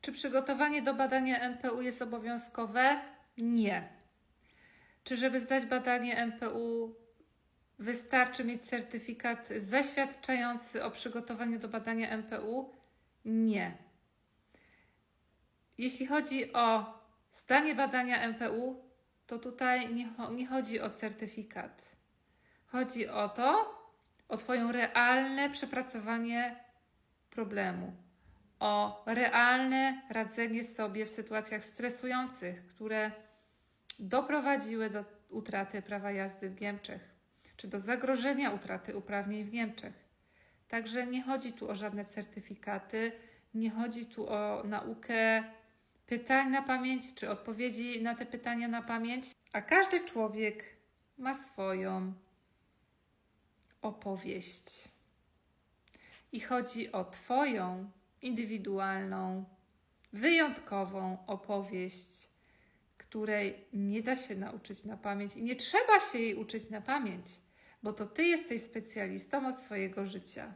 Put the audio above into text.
Czy przygotowanie do badania MPU jest obowiązkowe? Nie. Czy żeby zdać badanie MPU wystarczy mieć certyfikat zaświadczający o przygotowaniu do badania MPU? Nie. Jeśli chodzi o zdanie badania MPU, to tutaj nie, nie chodzi o certyfikat. Chodzi o to, o Twoją realne przepracowanie problemu, o realne radzenie sobie w sytuacjach stresujących, które doprowadziły do utraty prawa jazdy w Niemczech, czy do zagrożenia utraty uprawnień w Niemczech. Także nie chodzi tu o żadne certyfikaty, nie chodzi tu o naukę pytań na pamięć, czy odpowiedzi na te pytania na pamięć, a każdy człowiek ma swoją opowieść. I chodzi o Twoją indywidualną, wyjątkową opowieść, której nie da się nauczyć na pamięć i nie trzeba się jej uczyć na pamięć, bo to Ty jesteś specjalistą od swojego życia.